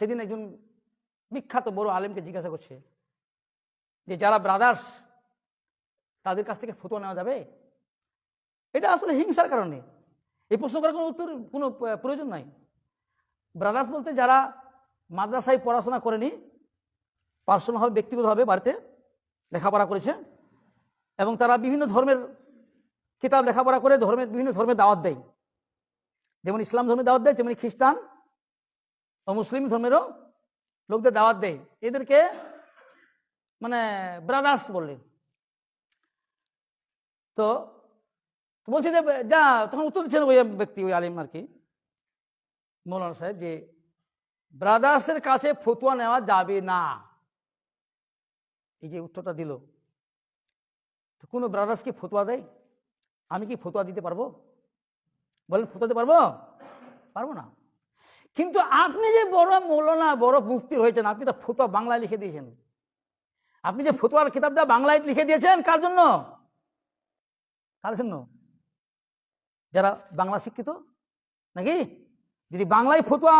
সেদিন একজন বিখ্যাত বড় আলেমকে জিজ্ঞাসা করছে যে, যারা ব্রাদার্স তাদের কাছ থেকে ফতোয়া নেওয়া যাবে? এটা আসলে হিংসার কারণে। এই প্রশ্ন করার কোনো উত্তর, কোনো প্রয়োজন নাই। ব্রাদার্স বলতে যারা মাদ্রাসায় পড়াশোনা করেনি পার্সোনালভাবে ব্যক্তিগতভাবে বাড়িতে লেখাপড়া করেছে এবং তারা বিভিন্ন ধর্মের কিতাব লেখাপড়া করে ধর্মের, বিভিন্ন ধর্মের দাওয়াত দেয়। যেমন ইসলাম ধর্মের দাওয়াত দেয়, তেমনি খ্রিস্টান ও মুসলিম ধর্মেরও লোকদের দাওয়াত দেয় এদেরকে মানে ব্রাদার্স বললেন তো বলছি যে যা তখন উত্তর দিচ্ছেন ওই ব্যক্তি ওই আলিম আর কি মৌলানা সাহেব যে ব্রাদার্সের কাছে ফতুয়া নেওয়া যাবে না এই যে উত্তরটা দিল তো কোনো ব্রাদার্স কি ফতুয়া দেয় আমি কি ফতুয়া দিতে পারব? বলেন, ফতুয়া দিতে পারব? পারব না। কিন্তু আপনি যে বড় মৌলানা, বড় মুক্তি হয়েছেন, আপনি তো ফতুয়া বাংলায় লিখে দিয়েছেন। আপনি যে ফতুয়ার কিতাবটা বাংলায় লিখে দিয়েছেন, কার জন্য? কার জন্য? যারা বাংলা শিক্ষিত? নাকি? যদি বাংলায় ফতুয়া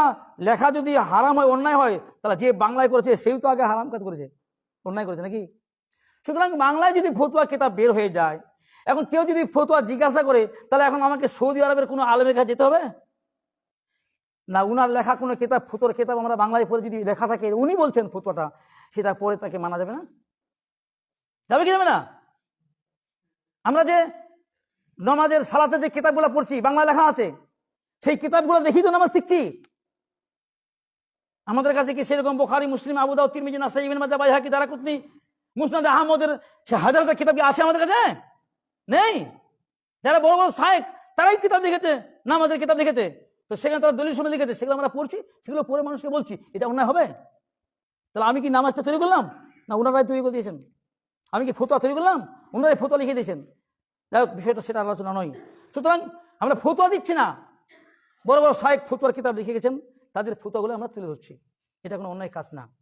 লেখা যদি হারাম হয়, অন্যায় হয়, তাহলে যে বাংলায় করেছে সেই তো আগে হারাম কাজ করেছে, অন্যায় করেছে নাকি? সুতরাং বাংলায় যদি ফতুয়া কিতাব বের হয়ে যায়, এখন কেউ যদি ফতুয়া জিজ্ঞাসা করে, তাহলে এখন আমাকে সৌদি আরবের কোনো আলেমের কাছে যেতে হবে? না, উনার লেখা কোনো কিতাব, ফুতোর কিতাব আমরা বাংলায় পড়ে যদি লেখা থাকে, উনি বলছেন ফুতোটা, সেটা পড়ে তাকে মানা যাবে না? যাবে কি যাবে না? আমরা যে নমাজের সালাতে যে কিতাবগুলো পড়ছি বাংলা লেখা আছে, সেই কিতাবগুলো দেখি তো নামাজ শিখছি। আমাদের কাছে কি সেরকম বোখারি, মুসলিম আবুদাউ তিরমিজি, নাসাই, ইবিন মাজা, বাইহাকি, দারাকুতনি, মুসনাদ আহমদের সে হাজার হাজার কিতাব কি আছে আমাদের কাছে? নেই? যারা বড় বড় সাহেব তারাই কিতাব লিখেছে, নামাজের কিতাব লিখেছে। তো সেখানে তারা দলিল সময় লিখেছে, সেগুলো আমরা পড়ছি, সেগুলো পড়ে মানুষকে বলছি, এটা অন্যায় হবে? তাহলে আমি কি নামাজটা তৈরি করলাম? না ওনারাই তৈরি করে দিয়েছেন। আমি কি ফতোয়া তৈরি করলাম? ওনারাই ফতোয়া লিখে দিয়েছেন। যাই হোক, বিষয়টা সেটা আলোচনা নয়। সুতরাং আমরা ফতোয়া দিচ্ছি না। বড় বড় সাহেব ফতুয়ার কিতাব লিখে গেছেন, তাদের ফতোয়াগুলো আমরা তুলে ধরছি। এটা কোনো অন্যায় কাজ না।